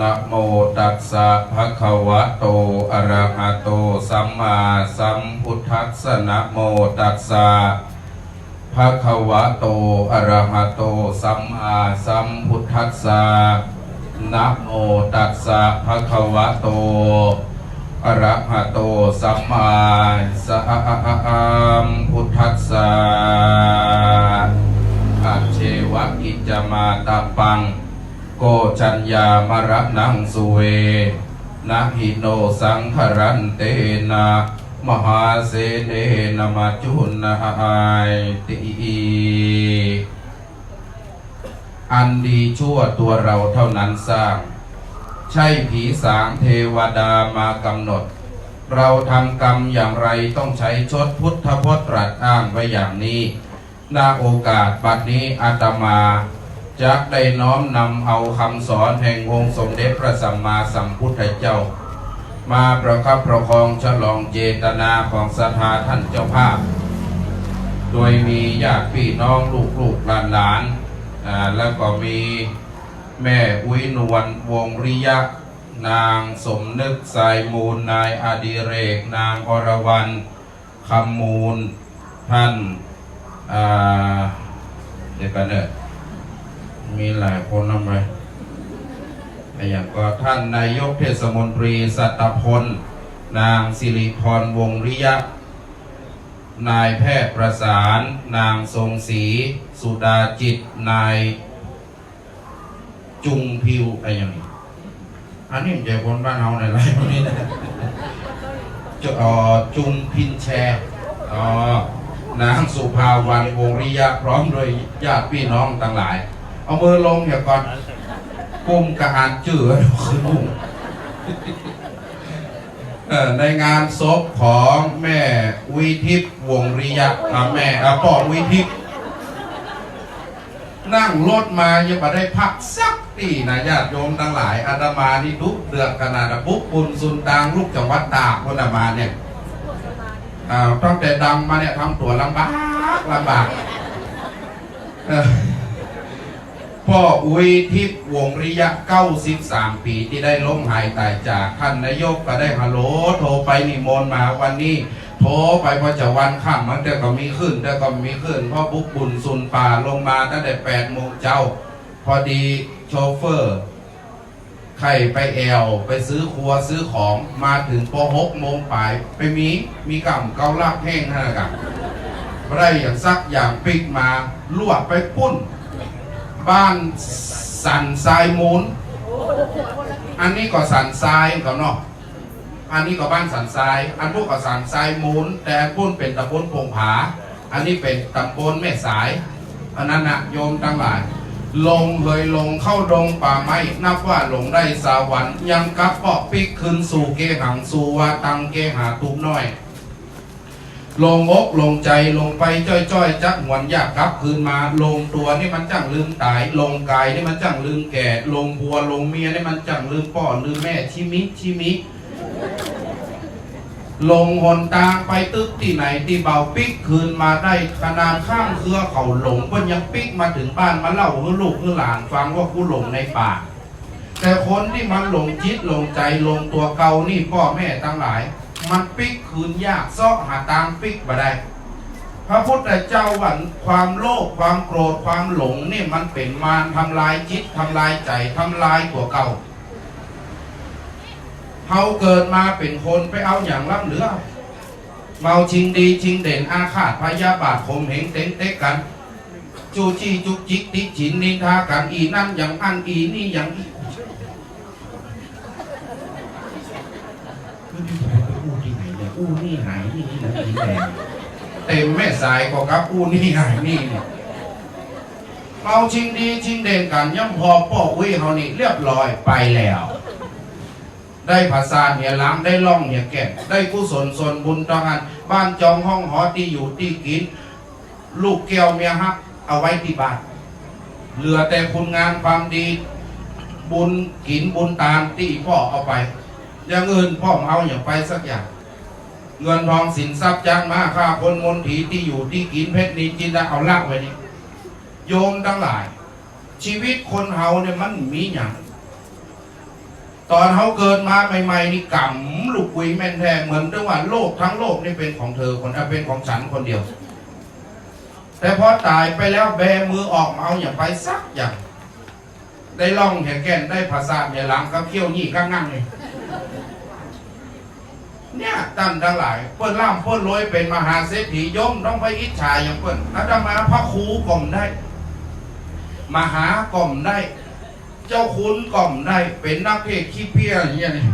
นะโมตัสสะภะคะวะโต อะระหะโต สัมมาสัมพุทธัสสะนะโมตัสสะภะคะวะโต อะระหะโต สัมมาสัมพุทธัสสะนะโมตัสสะภะคะวะโต อะระหะโต สัมมาสัมพุทธัสสะอาเชวะกิจมาตาปัง กจัญญามรนังสุเวนะหิโนสังขรันเตนะมหาเสเนนมาจุนนะอายติอันดีชั่วตัวเราเท่านั้นสร้าง ใช่ผีสางเทวดามากำหนด เราทำกรรมอย่างไรต้องใช้ชดพุทธพจน์ตรัสอ้างไว้อย่างนี้นาโอกาสบัดนี้อาตมา จะได้น้อมนำเอาคำสอนแห่งองค์สมเด็จพระสัมมาสัมพุทธเจ้า มาประคับประคองฉลองเจตนาของศรัทธาท่านเจ้าภาพ โดยมีญาติพี่น้องลูกลูกหลานหลานแล้วก็มีแม่อุ้ยนวลวงริยะ นางสมนึกสายมูลนายอดิเรก นางอรวรรณคำมูลท่านเดี๋ยวกันเนอะ มีหลายคนนำไปอย่างก็ท่านนายกเทศมนตรีสัตพล นางสิริพรวงริยะ นายแพทย์ประสาน นางทรงศรีสุดาจิต นายจุงพิวอะไรอย่างนี้อันนี้มันจคนบ้านเฮาในไรพวกนี้นะจจุงพินแชร์นางสุภาวันวงริยะพร้อมโดยญาติพี่น้องต่างหลาย เอามือลงอย่าก่อนกุ้มกระหานจื่อคือลุงเอ่อในงานศพของแม่วิทิพวงริยะแม่อะพ่อวิทิพนั่งรถมายังมาได้พักสักตีนะญาติโยมทั้งหลายอาตมานี่ดุเดือดขนาดปุ๊บปุนซุนตางลูกจังหวัดตากคนอาตมาเนี่ยตั้งแต่ดังมาเนี่ยทำตัวลำบากลำบาก พ่ออุ้ยทิพย์วงริยะ93ปีที่ได้ล้มหายตายจากท่านนายกก็ได้ฮัลโหลโทรไปนิมนต์มาวันนี้โทรไปพอจะวันค่ำมันแต่ก็มีขึ้นแต่ก็มีขึ้นพราะบุกบุญสุนป่าลงมาตั้งแต่แปดโมงเจ้า พอดีโชเฟอร์ไข่ไปแอลไปซื้อครัวซื้อของมาถึงพอหกโมงป่ายไปมีมีกำเกาลากแห้งนั่นแหละกันไรอย่างซักอย่างปิกมาลวกไปปุ้น บ้านสันทรายมูลอันนี้ก็สันทรายกับเนาะอันนี้ก็บ้านสันทราย อันพวกก็สันทรายมูลแต่อันพุ่นเป็นตำบลพงผา อันนี้เป็นตำบลแม่สายอันนั้นนะโยมทั้งหลาย ลงเคยลงเข้าดงป่าไม้นับว่าลงได้สาวรรค์ยังกับเปาะปิกคืนสู่เกหังสู่วาตังเกหาทุกน้อย ลงอกลงใจลงไปจ้อยๆจักหวนยากกลับคืนมา ลงตัวนี่มันจังลืมตาย ลงกายนี่มันจังลืมแก่ ลงบัวลงเมียนี่มันจังลืมพ่อลืมแม่ชิมิชิมิ ลงหนตางไปตึกที่ไหนที่เบาปิกคืนมาได้ขนาดข้ามเครือเขาหลงก็ยังปิกมาถึงบ้านมาเล่าให้ลูกให้หลานฟังว่ากูหลงในป่าแต่คนที่มันหลงจิตหลงใจหลงตัวเก่านี่พ่อแม่ทั้งหลาย มันปิกคืนยากซอกหาตามปิกมาได้ พระพุทธเจ้าวันความโลภความโกรธความหลงนี่มันเป็นมารทำลายจิตทำลายใจทำลายตัวเก่าเขาเกิดมาเป็นคนไปเอาอย่างล้ำเหลือเมาชิงดีชิงเด่นอาฆาตพยาบาทขมเหงเต็งเต็กกัน จูจี้จุกจิกติฉินนินทากันอีนั่นอย่างอันอีนี่อย่างอี อู้ที่หนเนี่ยอู้นี่หายนี่นี่นะอีแดงเต็มแม่สายก็ครับอู้นี่หายนี่เนี่ยเมาชิงดีชิงเด่นกันย่ำพอป้ออุ้ยเขานี่เรียบร้อยไปแล้ว ได้ภาษาเหียล้างได้ล่องเหียแก่ได้กุศลส่วนบุญต่อกันบ้านจองห้องหอที่อยู่ที่กิน ลูกแก้วเมียฮักเอาไว้ที่บ้านเหลือแต่คุณงานความดี บุญกินบุญตามที่พ่อเอาไป อย่างอื่นพ่อไม่เอาอย่างไปสักอย่าง เงินทองสินทรัพย์จ้างมาค่าคนมนถีที่อยู่ที่กินเพชรนินจินดาเอาละไว้นี่โยมทั้งหลาย ชีวิตคนเฮาเนี่ยมันมีอย่างตอนเขาเกิดมาใหม่ๆนี่กำลูกกุยแม่นแท้เหมือนด้วยว่าโลกทั้งโลกนี่เป็นของเธอคนเป็นของฉันคนเดียว แต่พอตายไปแล้วแบมือออกมาเอาอย่างไปสักอย่าง ได้ล่องแห่แก่นได้ภาษาเนี่ยหลังกับเขี้ยวหนี่ข้างนั่งเลย เนี่ยตั้นทั้งหลาย เพื่อนล่ำเพื่อนรวยเป็นมหาเศรษฐีย่อมต้องไปอิจฉาอย่างเพื่อนอาตมาพระครูกล่อมได้ มหากล่อมได้ เจ้าคุณกล่อมได้ เป็นนักเทศขี้เพี้ยอย่างเงี้ยนี่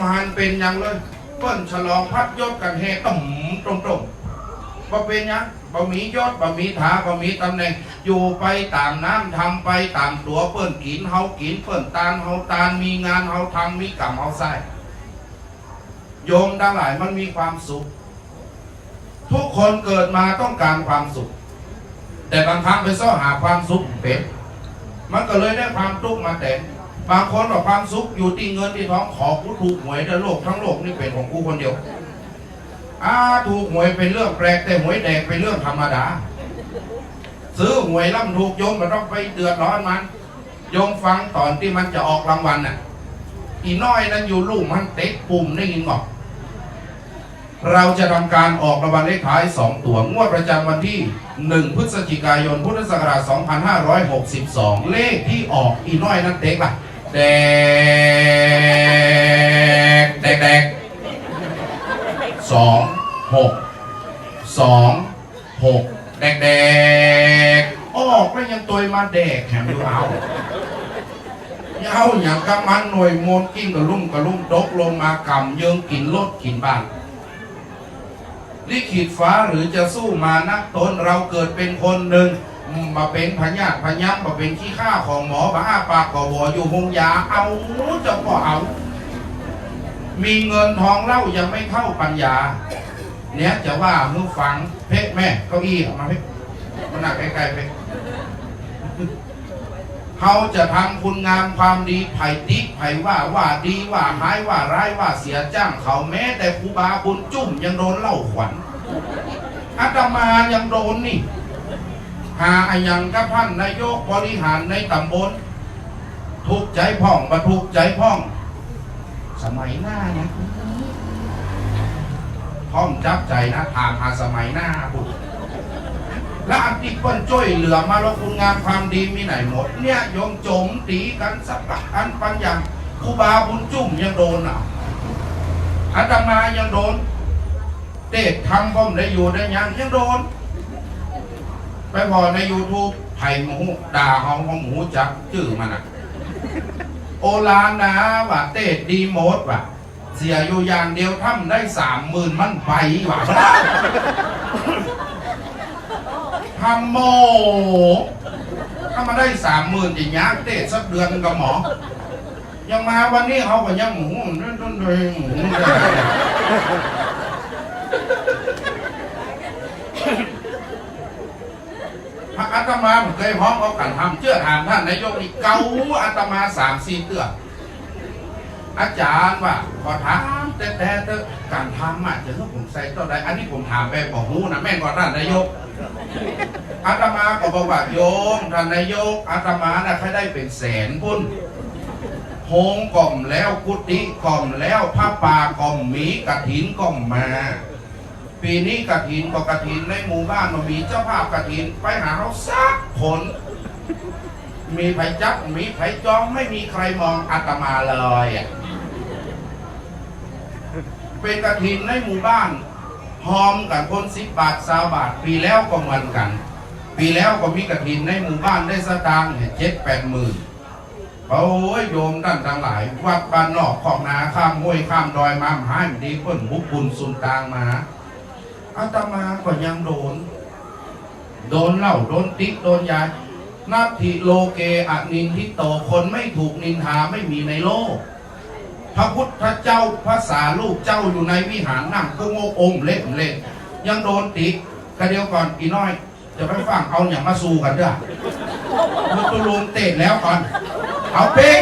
มันเป็นอยังเลยเปิ้นฉลองพัดยศกันแห่ต่ำตรงๆบ่เป็นยังบ่มียศบ่มีถาบ่มีตำแหน่ง อยู่ไปตามน้ำทำไปตามตัวเปิ้นกินเฮากินเปิ้นตานเฮาตานมีงานเฮาทำมีกรรมเฮาใส่ โยมทั้งหลายมันมีความสุข ทุกคนเกิดมาต้องการความสุข แต่บางครั้งไปซ้อหาความสุขเป็นมันก็เลยได้ความทุกข์มาแต่บางคนบอกความสุขอยู่ที่เงินที่ท้องขอกูถูกหวยในโลกทั้งโลกนี่เป็นของกูคนเดียวอาถูกหวยเป็นเรื่องแปลกแต่หวยแดงเป็นเรื่องธรรมดา ซื้อหวยร่ำถูกโยมมันต้องไปเดือดร้อนมันโยมฟังตอนที่มันจะออกรางวัลน่ะอีน้อยนั้นอยู่ลูกมันเตะปุ่มได้ยินบอก เราจะทำการออกรางวัลเลขท้าย 2 ตัวงวดประจำวันที่ 1 พฤศจิกายน พุทธศักราช 2562 เลขที่ออกอีน้อยนั้นเด็กล่ะแดกแดกแดกสองหกสองหกแดกแดกออกแล้วยังตัวมาแดกแถมอยู่เอาเอาอย่างกำมันหน่วยมนกิ้งกับลุ่มกับลุ่มตกลงมากำเยิงกินรถกินบ้าน ลิขิตฟ้าหรือจะสู้มานักตนเราเกิดเป็นคนหนึ่งมาเป็นพญาพญามมาเป็นขี้ข้าของหมอบ้าปากกอวออยู่หงยาเอาจะก็เอา มีเงินทองเล่ายังไม่เท่าปัญญา เนี้ยจะว่ามือฟังเพชรแม่เก้าอี้เอามาเพชรมันหนักไกลๆเพชร เขาจะทำคุณงามความดีไผ่ติไผ่ว่าว่าดีว่าหายว่าร้ายว่าเสียจ้างเขาแม้แต่ครูบาบุญจุ่มยังโดนเล่าขวัญอาตมายังโดนนี่ หาอายังกับท่านนายกบริหารในตำบล ทุกใจพ่องมาทุกใจพ่อง สมัยหน้านะพ่องจับใจนะถามหาสมัยหน้าบุตร และอันที่เปิ้นจ้อยเหลือมาแล้วคุณงามความดีมีไหนหมด เนี่ยยมโจมตีกันสักอันปัญญาครูบาบุญจุ่มยังโดนอะอาตมายังโดน เตะทำผมได้อยู่ได้ยังยังโดน ไปพอใน YouTube ไผ่หมูด่าเฮาของหมูจักชื่อมันอะ โอลานนะว่าเตะดีโมดว่ะเสียอยู่อย่างเดียวทำได้สามหมื่นมันไปว่ะ ทำโม ถ้ามาได้สามหมื่นอย่างนี้เตะสักเดือนกับหมอ ยังมาวันนี้เขาก็ยังหมูนั่นต้นเลยหมูพระอาตมาผมเคยพ้องเขากันทำเชื่อถามท่านนายกนี่เกาอาตมาสามสี่เตือ อาจารย์ว่าขอถามแต่แต่แต่การทำอะจะต้องผมใส่ตัวใดอันนี้ผมถามไปบอกหูนะแม่นกว่าท่านนายกอาตมาก็บอกว่าโยมท่านนายกอาตมาน่ะแค่ได้เป็นแสนพุ่นโฮงกล่อมแล้วกุฏิกล่อมแล้วผ้าป่ากล่อมหมีกระถินกล่อมมา ปีนี้กระถินก็กระถินในหมู่บ้านมันมีเจ้าภาพกระถินไปหาเขาสักคนมีไผจับมีไผจองไม่มีใครมองอาตมาเลยอะ เป็นกระถินในหมู่บ้านหอมกับคนสิบบาทสาบาท ปีแล้วก็เหมือนกัน ปีแล้วก็มีกระถินในหมู่บ้านได้สตางค์เจ็ดแปดหมื่นโอ้ยโยมท่านทั้งหลาย วัดบ้านนอกของนาข้ามห้วยข้ามดอยมาหายดีเพิ่นบุกบุญสุนตางมาอาตมาก็ยังโดน โดนเหล่าโดนติ๊กโดนยานาทิโลเกอนินทิโตคนไม่ถูกนินทาไม่มีในโลก พระพุทธเจ้าพระสาลูกเจ้าอยู่ในวิหารนั่งก็โงองค์เล่นเล่นยังโดนติกระเดียวก่อนอีน้อย จะไปฟังเอาอย่างมาสู้กันเด้อมุตุลุงเตะแล้วก่อน เอาเป๊ก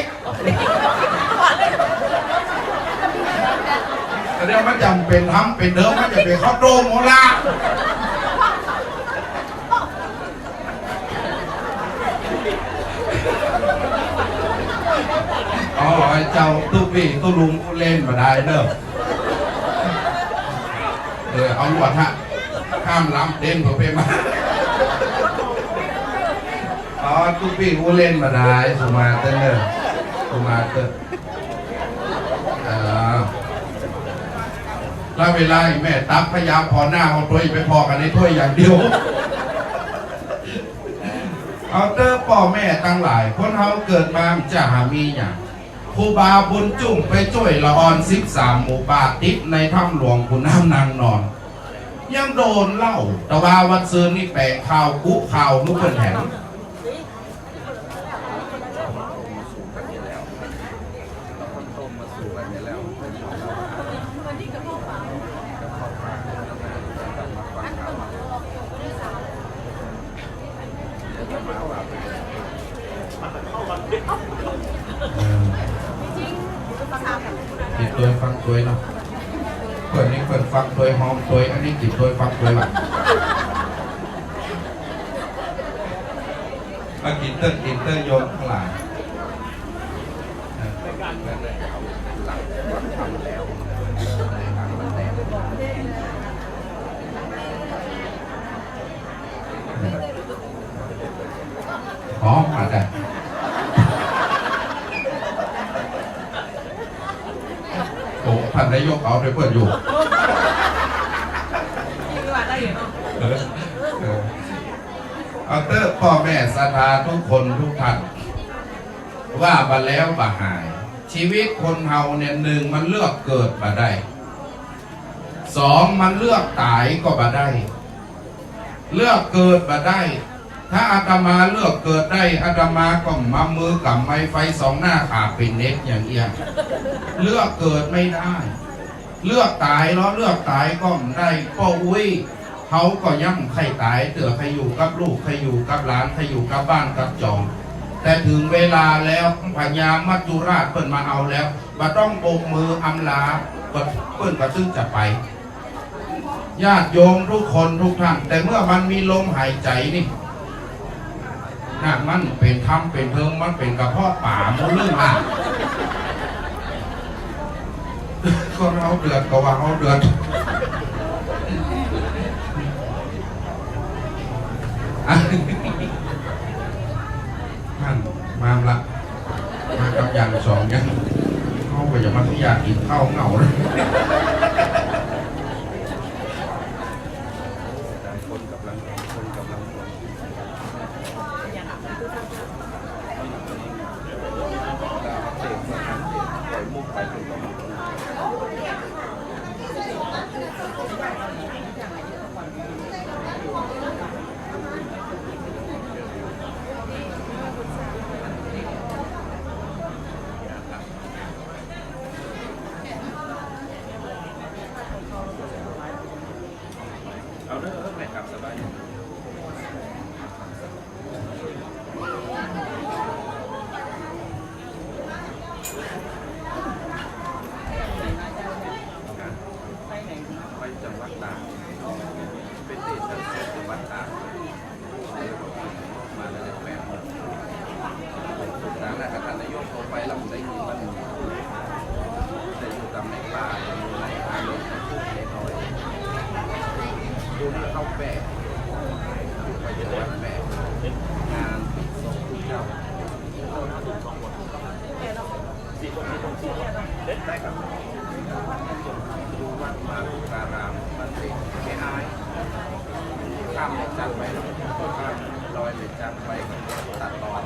กระเดียวมันจำเป็นทำเป็นเดิมมันจะเป็นข้าวโดโมละ อ๋อไอ้เจ้าตู้ปีตู้ลุงเล่นมาได้เนอะเออเอาหลวดฮะข้ามล้ำเด่นผมไปมาอ๋อตู้ปีกูเล่นมาได้สุมาเตอร์เนอสุมาเตอร์เออแล้วเวลาแม่ตักพยายามพอหน้าเอาถ้วไปพอกันในถ้วยอย่างเดียวเอาเตอร์พ่อแม่ตั้งหลาย คนเฮาเกิดมาจะหามีอย่าง ครูบาบุญจุ่มไปช่วยละออนสิบสามหมู่บาติดในถ้ำหลวงขุนน้ำนางนอน ยังโดนเล่า แต่ว่าวันซืนนี่แปะข่าวกุข่าวนุกเป็นแถมติด ตัวฟังตัวเนาะเปิดนี่เปิดฟังตัวหอมตัวอันนี้ติดตัวฟังตัวหลังมากินเตอร์กินเตอร์โยนข้งหลังหอมาได้โอ้ ท่านนายกเอาไปเปิดอยู่เออเออเอาเตอร์พ่อแม่ศรัทธาทุกคนทุกท่าน ว่ามาแล้วบ่หาย ชีวิตคนเฮาเนี่ยหนึ่งมันเลือกเกิดมาได้สองมันเลือกตายก็มาได้ เลือกเกิดมาได้ ถ้าอาตมาเลือกเกิดได้อาตมาก็มามือกับไม้ไฟสองหน้าขาเป็นเน็ตอย่างเงี้ยเลือกเกิดไม่ได้ เลือกตายเนาะเลือกตายก็ได้พ่ออุ้ยเขาก็ย่ำใครตายเตือใครอยู่กับลูกใครอยู่กับหลานใครอยู่กับบ้านกับจอง แต่ถึงเวลาแล้วพญามัจจุราชเปิ่นมาเอาแล้วมาต้องโบกมืออำลาเปิ่นเปิ่นก็ซึ่งจะไปญาติโยมทุกคนทุกท่านแต่เมื่อมันมีลมหายใจนี่ น่ะมันเป็นคำเป็นเพิงมันเป็นกระเพาะป่ามุลื่งอะก็เราเดือดก็ว่าเราเดือดอะท่านมาละมากับอย่างสองอย่างเขาไปอย่ามาทุกอย่างกินข้าวเหงาเลย เอาเด้อแม่ครับสบายอยู่ไปจังหวัดตากเป็นเดชจังหวัดตากมาแล้วแม่ทางนั้นท่านนายกโทรไปแล้วผมได้ยินมันแต่อยู่ตำในป่าอยู่ในอารมณ์ในทุกในน้อย ดูนี่เข้าแปะไปเจอวัดแปะงานส่งคุณเจ้า ได้ครับดูวัดมาลุการามมันเป็นแค่อายข้ามเล็กจันไปแล้วข้ามลอยเล็กจันไปตัดตอน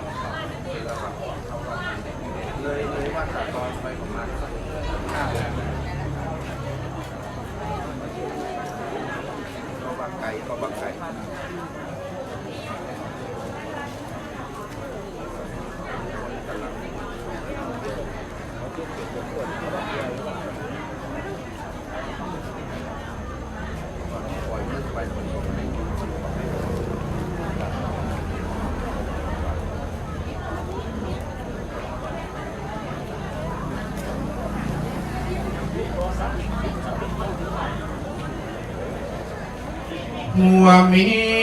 เป็นระหว่างเขาก็เลยเลยว่าตัดตอนไปประมาณสักห้าเดือนก็บักไก่ก็บักไก่ล่อยมือไปคนก็ไม่คนก็ไม่ หัวมี